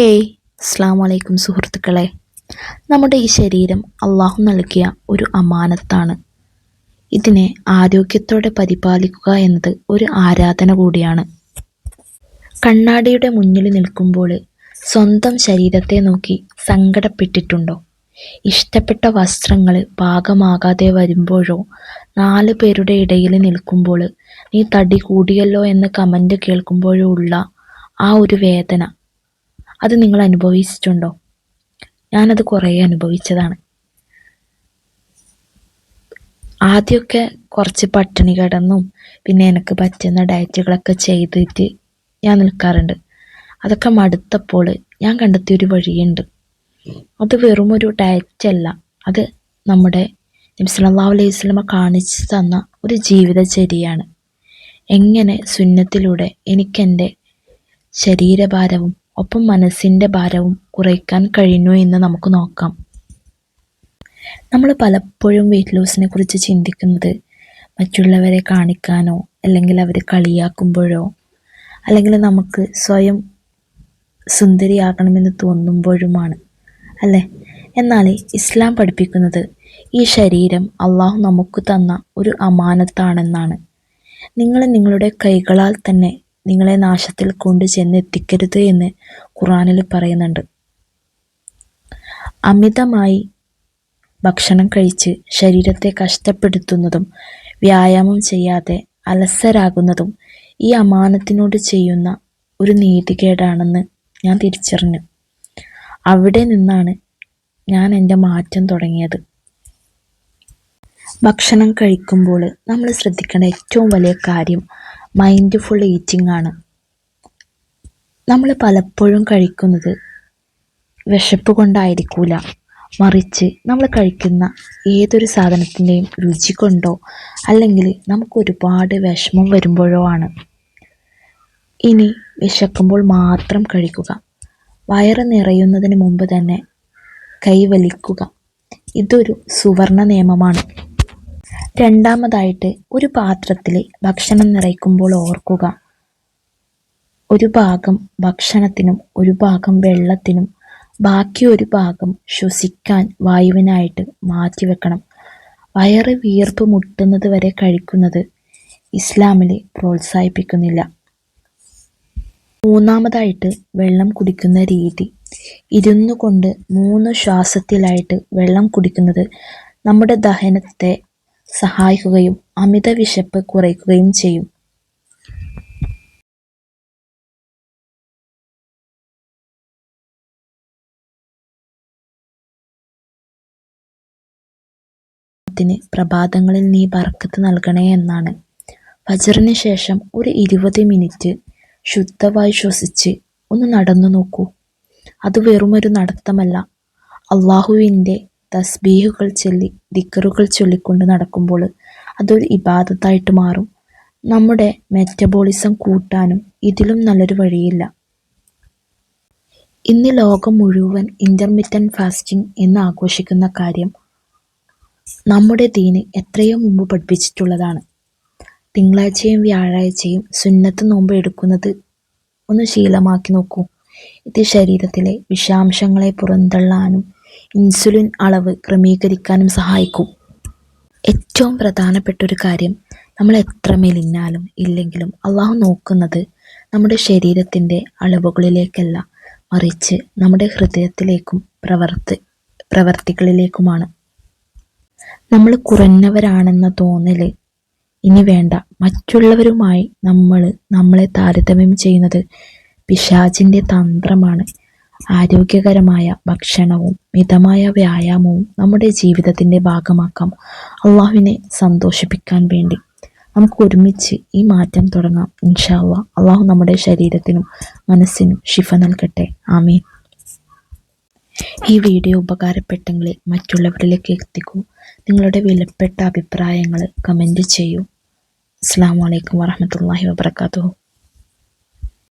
Hey അസ്സാം വലൈക്കും സുഹൃത്തുക്കളെ. നമ്മുടെ ഈ ശരീരം അള്ളാഹു നൽകിയ ഒരു അമാനത്താണ്. ഇതിനെ ആരോഗ്യത്തോടെ പരിപാലിക്കുക എന്നത് ഒരു ആരാധന കൂടിയാണ്. കണ്ണാടിയുടെ മുന്നിൽ നിൽക്കുമ്പോൾ സ്വന്തം ശരീരത്തെ നോക്കി സങ്കടപ്പെട്ടിട്ടുണ്ടോ? ഇഷ്ടപ്പെട്ട വസ്ത്രങ്ങൾ പാകമാകാതെ വരുമ്പോഴോ നാല് പേരുടെ ഇടയിൽ നിൽക്കുമ്പോൾ നീ തടി കൂടിയല്ലോ എന്ന് കമന്റ് കേൾക്കുമ്പോഴോ ഉള്ള ആ ഒരു വേദന അത് നിങ്ങൾ അനുഭവിച്ചിട്ടുണ്ടോ? ഞാനത് കുറേ അനുഭവിച്ചതാണ്. ആദ്യമൊക്കെ കുറച്ച് പട്ടിണി കിടന്നും പിന്നെ എനിക്ക് പറ്റുന്ന ഡയറ്റുകളൊക്കെ ചെയ്തിട്ട് ഞാൻ നിൽക്കാറുണ്ട്. അതൊക്കെ മടുത്തപ്പോൾ ഞാൻ കണ്ടെത്തിയൊരു വഴിയുണ്ട്. അത് വെറും ഒരു ഡയറ്റല്ല അത് നമ്മുടെ നബി അലൈഹി സ്വലമ കാണിച്ചു തന്ന ഒരു ജീവിതചര്യയാണ്. എങ്ങനെ സുന്നത്തിലൂടെ എനിക്കെന്റെ ശരീരഭാരവും ഒപ്പം മനസ്സിന്റെ ഭാരവും കുറയ്ക്കാൻ കഴിഞ്ഞു എന്ന് നമുക്ക് നോക്കാം. നമ്മൾ പലപ്പോഴും വെയിറ്റ് ലോസിനെ കുറിച്ച് ചിന്തിക്കുന്നത് മറ്റുള്ളവരെ കാണിക്കാനോ അല്ലെങ്കിൽ അവരെ കളിയാക്കുമ്പോഴോ അല്ലെങ്കിൽ നമുക്ക് സ്വയം സുന്ദരിയാകണമെന്ന് തോന്നുമ്പോഴുമാണ് അല്ലേ? എന്നാൽ ഇസ്ലാം പഠിപ്പിക്കുന്നത് ഈ ശരീരം അള്ളാഹു നമുക്ക് തന്ന ഒരു അമാനത്താണെന്നാണ്. നിങ്ങൾ നിങ്ങളുടെ കൈകളാൽ തന്നെ നിങ്ങളെ നാശത്തിൽ കൊണ്ടു ചെന്നെത്തിക്കരുത് എന്ന് ഖുറാനിൽ പറയുന്നുണ്ട്. അമിതമായി ഭക്ഷണം കഴിച്ച് ശരീരത്തെ കഷ്ടപ്പെടുത്തുന്നതും വ്യായാമം ചെയ്യാതെ അലസരാകുന്നതും ഈ അമാനത്തിനോട് ചെയ്യുന്ന ഒരു നീതികേടാണെന്ന് ഞാൻ തിരിച്ചറിഞ്ഞു. അവിടെ നിന്നാണ് ഞാൻ എന്റെ മാറ്റം തുടങ്ങിയത്. ഭക്ഷണം കഴിക്കുമ്പോൾ നമ്മൾ ശ്രദ്ധിക്കേണ്ട ഏറ്റവും വലിയ കാര്യം മൈൻഡ്ഫുൾ ഈറ്റിംഗ് ആണ്. നമ്മൾ പലപ്പോഴും കഴിക്കുന്നത് വിശപ്പ് കൊണ്ടായിരിക്കൂല. മറിച്ച് നമ്മൾ കഴിക്കുന്ന ഏതൊരു സാധനത്തിന്റെയും രുചി കൊണ്ടോ അല്ലെങ്കിൽ നമുക്ക് ഒരുപാട് വിഷമം വരുമ്പോഴോ ആണ്. ഇനി വിശക്കുമ്പോൾ മാത്രം കഴിക്കുക. വയറ് നിറയുന്നതിന് മുമ്പ് തന്നെ കൈവലിക്കുക ഇതൊരു സുവർണ നിയമമാണ്. രണ്ടാമതായിട്ട് ഒരു പാത്രത്തിൽ ഭക്ഷണം നിറയ്ക്കുമ്പോൾ ഓർക്കുക. ഒരു ഭാഗം ഭക്ഷണത്തിനും ഒരു ഭാഗം വെള്ളത്തിനും ബാക്കി ഒരു ഭാഗം ശ്വസിക്കാൻ വായുവിനായിട്ട് മാറ്റിവെക്കണം. വയറ് വിയർപ്പ് മുട്ടുന്നത് വരെ കഴിക്കുന്നത് ഇസ്ലാമിൽ പ്രോത്സാഹിപ്പിക്കുന്നില്ല. മൂന്നാമതായിട്ട് വെള്ളം കുടിക്കുന്ന രീതി. ഇരുന്നു കൊണ്ട് മൂന്ന് ശ്വാസത്തിലായിട്ട് വെള്ളം കുടിക്കുന്നത് നമ്മുടെ ദഹനത്തെ സഹായിക്കുകയും അമിത വിശപ്പ് കുറയ്ക്കുകയും ചെയ്യും. ത്തിന് പ്രഭാതങ്ങളിൽ നീ ബർക്കത്ത് നൽകണേ എന്നാണ്. ഫജറിന് ശേഷം ഒരു ഇരുപത് മിനിറ്റ് ശുദ്ധമായി ശ്വസിച്ച് ഒന്ന് നടന്നു നോക്കൂ. അത് വെറുമൊരു നടത്തമല്ല. അള്ളാഹുവിന്റെ തസ്ബീഹുകൾ ചൊല്ലി ദിക്കറുകൾ ചൊല്ലിക്കൊണ്ട് നടക്കുമ്പോൾ അതൊരു ഇബാദത്തായിട്ട് മാറും. നമ്മുടെ മെറ്റബോളിസം കൂട്ടാനും ഇതിലും നല്ലൊരു വഴിയില്ല. ഇന്ന് ലോകം മുഴുവൻ ഇന്റർമിറ്റൻ ഫാസ്റ്റിംഗ് എന്ന് ആഘോഷിക്കുന്ന കാര്യം നമ്മുടെ ദീന് എത്രയോ മുമ്പ് പഠിപ്പിച്ചിട്ടുള്ളതാണ്. തിങ്കളാഴ്ചയും വ്യാഴാഴ്ചയും സുന്നത്ത് നോമ്പ് എടുക്കുന്നത് ഒന്ന് ശീലമാക്കി നോക്കൂ. ഇത് ശരീരത്തിലെ വിഷാംശങ്ങളെ പുറന്തള്ളാനും ഇൻസുലിൻ അളവ് ക്രമീകരിക്കാനും സഹായിക്കും. ഏറ്റവും പ്രധാനപ്പെട്ട ഒരു കാര്യം നമ്മൾ എത്ര മെലിഞ്ഞാലും ഇല്ലെങ്കിലും അള്ളാഹു നോക്കുന്നത് നമ്മുടെ ശരീരത്തിന്റെ അളവുകളിലേക്കല്ല മറിച്ച് നമ്മുടെ ഹൃദയത്തിലേക്കും പ്രവർത്തി പ്രവർത്തികളിലേക്കുമാണ്. നമ്മൾ കുറഞ്ഞവരാണെന്ന തോന്നൽ ഇനി വേണ്ട. മറ്റുള്ളവരുമായി നമ്മൾ നമ്മളെ താരതമ്യം ചെയ്യുന്നത് പിശാചിന്റെ തന്ത്രമാണ്. ആരോഗ്യകരമായ ഭക്ഷണവും മിതമായ വ്യായാമവും നമ്മുടെ ജീവിതത്തിന്റെ ഭാഗമാക്കാം. അള്ളാഹുവിനെ സന്തോഷിപ്പിക്കാൻ വേണ്ടി നമുക്ക് ഒരുമിച്ച് ഈ മാറ്റം തുടങ്ങാം. ഇൻഷാല്ല അള്ളാഹു നമ്മുടെ ശരീരത്തിനും മനസ്സിനും ശിഫ നൽകട്ടെ. ആമീൻ. ഈ വീഡിയോ ഉപകാരപ്പെട്ടെങ്കിൽ മറ്റുള്ളവരിലേക്ക് എത്തിക്കൂ. നിങ്ങളുടെ വിലപ്പെട്ട അഭിപ്രായങ്ങൾ കമന്റ് ചെയ്യൂ. അസ്സാം വലൈക്കും വാഹമത്തല്ലാഹി വാബർക്കാത്തു